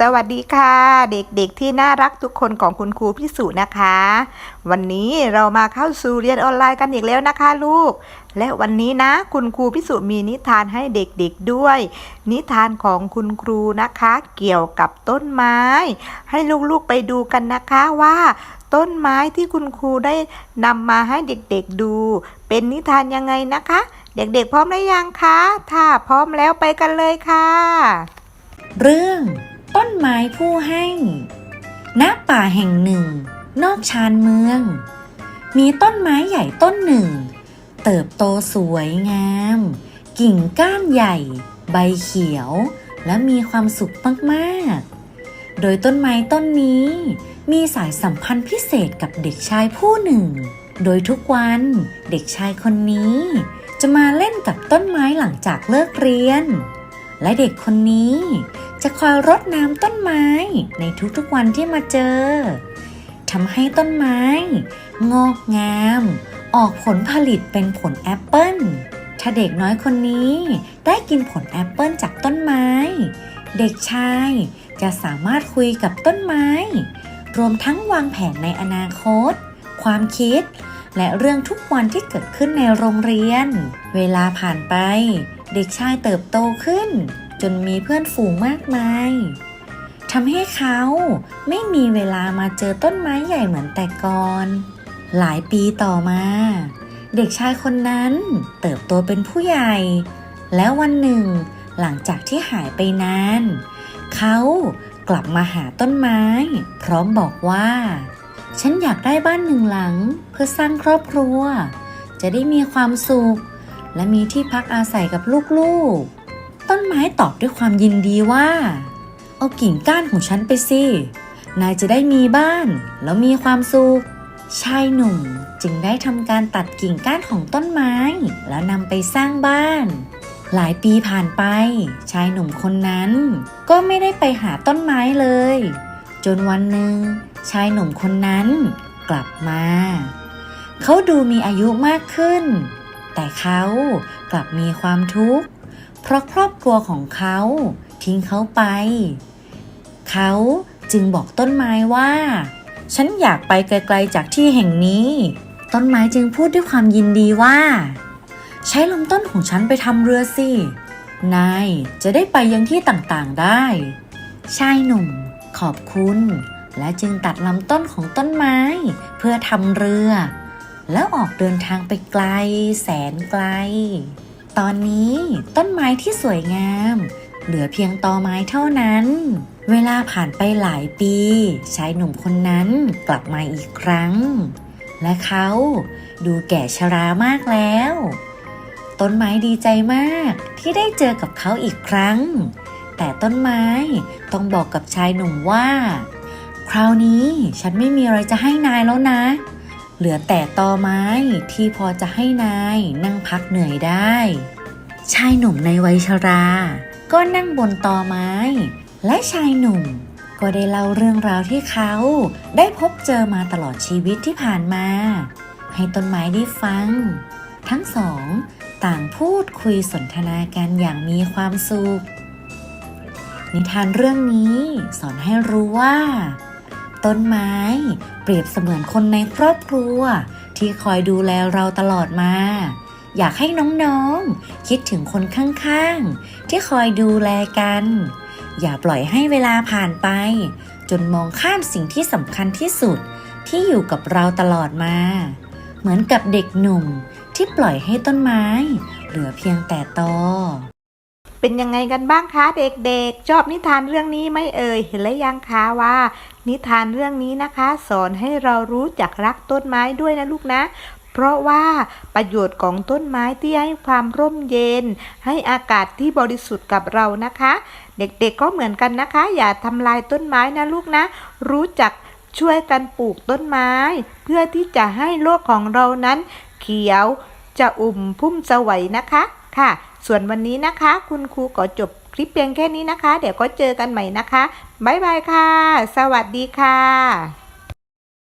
สวัสดีค่ะ เด็กๆที่น่ารักทุกคนของคุณครูพิสุนะคะ วันนี้เรามาเข้าสู่เรียนออนไลน์กันอีกแล้วนะคะลูก และวันนี้นะคุณครูพิสุมีนิทานให้เด็กๆด้วย นิทานของคุณครูนะคะ เกี่ยวกับต้นไม้ ให้ลูกๆไปดูกันนะคะว่า ต้นไม้ที่คุณครูได้นำมาให้เด็กๆดู เป็นนิทานยังไงนะคะ เด็กๆพร้อมหรือยังคะ ถ้าพร้อมแล้วไปกันเลยค่ะ เรื่อง ต้นไม้ผู้ให้ณป่าแห่งหนึ่ง นอกชานเมือง มีต้นไม้ใหญ่ต้นหนึ่ง เติบโตสวยงาม กิ่งก้านใหญ่ ใบเขียว และมีความสุขมากๆ โดยต้นไม้ต้นนี้ มีสายสัมพันธ์พิเศษกับเด็กชายผู้หนึ่ง โดยทุกวันเด็กชายคนนี้ จะมาเล่นกับต้นไม้หลังจากเลิกเรียน และเด็กคนนี้ จะคอยรดน้ำต้นไม้ในทุกๆวันที่มาเจอทำให้ต้นไม้ งอกงาม ออกผลผลิตเป็นผลแอปเปิ้ลถ้าเด็กน้อยคนนี้ได้กินผลแอปเปิ้ลจากต้นไม้ เด็กชายจะสามารถคุยกับต้นไม้ รวมทั้งวางแผนในอนาคต ความคิด และเรื่องทุกวันที่เกิดขึ้นในโรงเรียน เวลาผ่านไป เด็กชายเติบโตขึ้น จนมีเพื่อนฝูงมากมายทำให้เขาไม่มีเวลามาเจอต้นไม้ใหญ่เหมือนแต่ก่อน หลายปีต่อมา เด็กชายคนนั้นเติบโตเป็นผู้ใหญ่ แล้ววันหนึ่ง หลังจากที่หายไปนาน เขากลับมาหาต้นไม้ พร้อมบอกว่า ฉันอยากได้บ้านหนึ่งหลังเพื่อสร้างครอบครัว จะได้มีความสุข และมีที่พักอาศัยกับลูกๆ ต้นไม้ตอบด้วยความยินดีว่า เอากิ่งก้านของฉันไปสิ นายจะได้มีบ้านแล้วมีความสุข ชายหนุ่มจึงได้ทำการตัดกิ่งก้านของต้นไม้ แล้วนำไปสร้างบ้าน หลายปีผ่านไป ชายหนุ่มคนนั้น ก็ไม่ได้ไปหาต้นไม้เลย จนวันหนึ่งชายหนุ่มคนนั้นกลับมา เขาดูมีอายุมากขึ้น แต่เขากลับมีความทุกข์ เพราะครอบครัวของเขาทิ้งเขาไป เขาจึงบอกต้นไม้ว่า ฉันอยากไปไกลๆจากที่แห่งนี้ ต้นไม้จึงพูดด้วยความยินดีว่า ใช้ลำต้นของฉันไปทำเรือสิ นายจะได้ไปยังที่ต่างๆได้ ชายหนุ่ม ขอบคุณ และจึงตัดลำต้นของต้นไม้ เพื่อทำเรือ แล้วออกเดินทางไปไกล แสนไกล ตอนนี้ต้นไม้ที่สวยงาม เหลือเพียงตอไม้เท่านั้น เวลาผ่านไปหลายปีชายหนุ่มคนนั้นกลับมาอีกครั้ง และเขาดูแก่ชรามากแล้ว ต้นไม้ดีใจมากที่ได้เจอกับเขาอีกครั้ง แต่ต้นไม้ต้องบอกกับชายหนุ่มว่า คราวนี้ฉันไม่มีอะไรจะให้นายแล้วนะ เหลือแต่ตอไม้ที่พอจะให้นายนั่งพักเหนื่อยได้ ชายหนุ่มในวัยชรา ก็นั่งบนตอไม้ และชายหนุ่ม ก็ได้เล่าเรื่องราวที่เขา ได้พบเจอมาตลอดชีวิตที่ผ่านมา ให้ต้นไม้ได้ฟัง ทั้งสอง ต่างพูดคุยสนทนากันอย่างมีความสุขนิทานเรื่องนี้สอนให้รู้ว่า ต้นไม้ เปรียบเสมือนคนในครอบครัว ที่คอยดูแลเราตลอดมา อยากให้น้องๆ คิดถึงคนข้างๆ ที่คอยดูแลกัน อย่าปล่อยให้เวลาผ่านไป จนมองข้ามสิ่งที่สำคัญที่สุดที่อยู่กับเราตลอดมา เหมือนกับเด็กหนุ่มที่ปล่อยให้ต้นไม้ เหลือเพียงแต่ตอเป็นยังไงกันบ้างคะเด็กๆ ชอบนิทานเรื่องนี้ไหม่เอ่ยเห็นแล้วยังคะว่า นิทานเรื่องนี้นะคะ สอนให้เรารู้จักรักต้นไม้ด้วยนะลูกนะ เพราะว่าประโยชน์ของต้นไม้ที่ให้ความร่มเย็น ให้อากาศที่บริสุทธิ์กับเรานะคะ เด็กๆก็เหมือนกันนะคะ อย่าทำลายต้นไม้นะลูกนะ รู้จักช่วยกันปลูกต้นไม้ เพื่อที่จะให้โลกของเรานั้น เขียวจะอุ่มพุ่มสวัยนะคะค่ะ ส่วนวันนี้นะคะ คุณครูก็จบคลิปเพียงแค่นี้นะคะ เดี๋ยวก็เจอกันใหม่นะคะ บ๊ายบายค่ะ สวัสดีค่ะ